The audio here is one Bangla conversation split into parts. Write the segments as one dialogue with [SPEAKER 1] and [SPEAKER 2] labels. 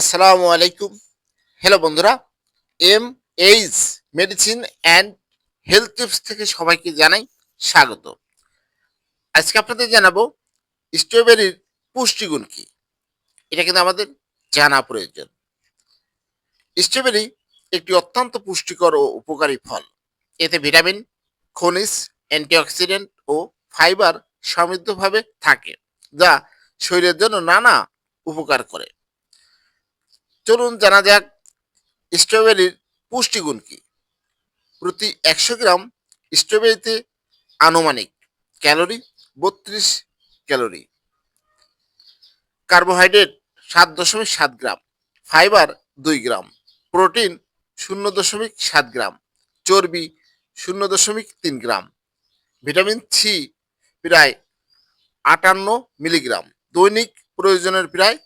[SPEAKER 1] আসসালামু আলাইকুম। হ্যালো বন্ধুরা। M H medicine and health tips থেকে সবাইকে জানাই স্বাগত। আজকে আপনাদের জানাব স্ট্রবেরির পুষ্টিগুণ কি? এটা কিন্তু আমাদের জানা প্রয়োজন। স্ট্রবেরি একটি অত্যন্ত পুষ্টিকর ও উপকারী ফল। এতে ভিটামিন, খনিজ, অ্যান্টিঅক্সিডেন্ট ও ফাইবার সমৃদ্ধভাবে থাকে, যা শরীরের জন্য নানা উপকার করে। চলুন জানা যাক স্ট্রবেরির পুষ্টিগুণ কি? প্রতি একশো গ্রাম স্ট্রবেরিতে আনুমানিক ক্যালোরি বত্রিশ ক্যালোরি। কার্বোহাইড্রেট সাত দশমিক সাত গ্রাম, ফাইবার দুই গ্রাম, প্রোটিন শূন্য দশমিক সাত গ্রাম, চর্বি শূন্য দশমিক তিন গ্রাম, ভিটামিন সি প্রায় আটান্ন মিলিগ্রাম, দৈনিক প্রয়োজনের প্রায়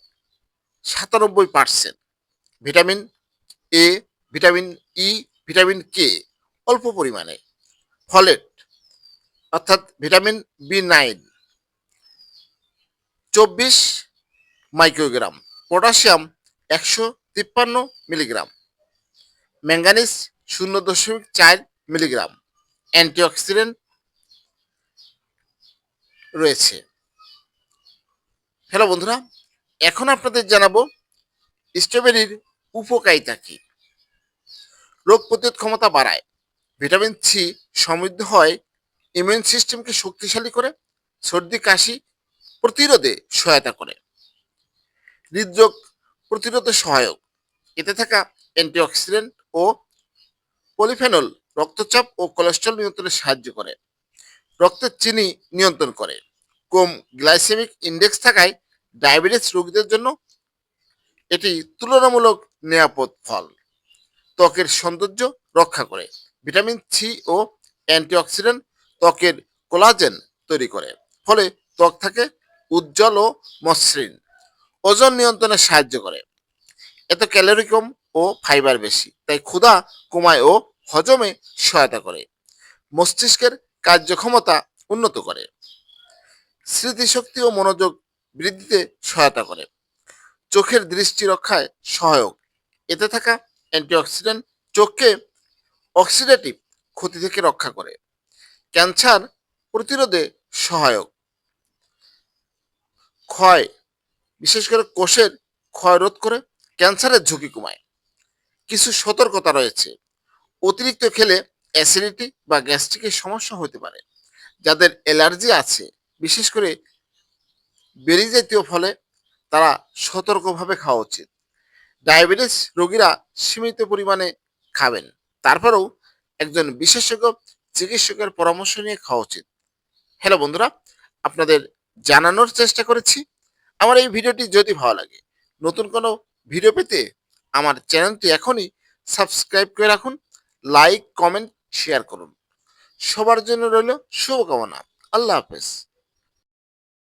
[SPEAKER 1] সাতানব্বই percent. Vitamin A vitamin E vitamin K অল্প পরিমাণে। ফলেট, অর্থাৎ ভিটামিন বি নাইন চব্বিশ মাইক্রোগ্রাম, পটাশিয়াম একশো তিপ্পান্ন মিলিগ্রাম, ম্যাঙ্গানিজ শূন্য দশমিক চার মিলিগ্রাম অ্যান্টিঅক্সিডেন্ট রয়েছে। হ্যালো বন্ধুরা, এখন আপনাদের জানাব স্ট্রবেরির উপকারিতা কি? রোগ প্রতিরোধ ক্ষমতা বাড়ায়। ভিটামিন সি সমৃদ্ধ হয় ইমিউন সিস্টেমকে শক্তিশালী করে, সর্দি, কাশি প্রতিরোধে সহায়তা করে। হৃদরোগ প্রতিরোধে সহায়ক। এতে থাকা অ্যান্টিঅক্সিডেন্ট ও পলিফেনল রক্তচাপ ও কোলেস্ট্রল নিয়ন্ত্রণে সাহায্য করে। রক্তের চিনি নিয়ন্ত্রণ করে। কম গ্লাইসেমিক ইন্ডেক্স থাকায় ডায়াবেটিস রোগীদের জন্য এটি তুলনামূলক নিরাপদ ফল। ত্বকের সৌন্দর্য রক্ষা করে। ভিটামিন সি ও অ্যান্টিঅক্সিডেন্ট ত্বকের কোলাজেন তৈরি করে। ফলে ত্বক থাকে উজ্জ্বল ও মসৃণ। ওজন নিয়ন্ত্রণে সাহায্য করে। এত ক্যালোরি কম ও ফাইবার বেশি, তাই ক্ষুধা কমায় ও হজমে সহায়তা করে। মস্তিষ্কের কার্যক্ষমতা উন্নত করে। স্মৃতিশক্তি ও মনোযোগ বৃদ্ধিতে সহায়তা করে। চোখের দৃষ্টি রক্ষায় সহায়ক। এতে থাকা অ্যান্টিঅক্সিডেন্ট চোখকে অক্সিডেটিভ ক্ষতি থেকে রক্ষা করে। ক্যান্সার প্রতিরোধে সহায়ক। ক্ষয়, বিশেষ করে কোষের ক্ষয় রোধ করে ক্যান্সারের ঝুঁকি কমায়। কিছু সতর্কতা রয়েছে। অতিরিক্ত খেলে অ্যাসিডিটি বা গ্যাস্ট্রিকের সমস্যা হতে পারে। যাদের অ্যালার্জি আছে, বিশেষ করে বেরি জাতীয় ফলে তারা সতর্কভাবে খাওয়া উচিত। ডায়াবেটিস রোগীরা সীমিত পরিমাণে খাবেন। তারপরেও একজন বিশেষজ্ঞ চিকিৎসকের পরামর্শ নিয়ে খাওয়া উচিত। হ্যালো বন্ধুরা, আপনাদের জানানোর চেষ্টা করেছি। আমার এই ভিডিওটি যদি ভালো লাগে, নতুন কোনো ভিডিও পেতে আমার চ্যানেলটি এখনই সাবস্ক্রাইব করে রাখুন, লাইক, কমেন্ট, শেয়ার করুন। সবার জন্য রইল শুভকামনা। আল্লাহ হাফেজ।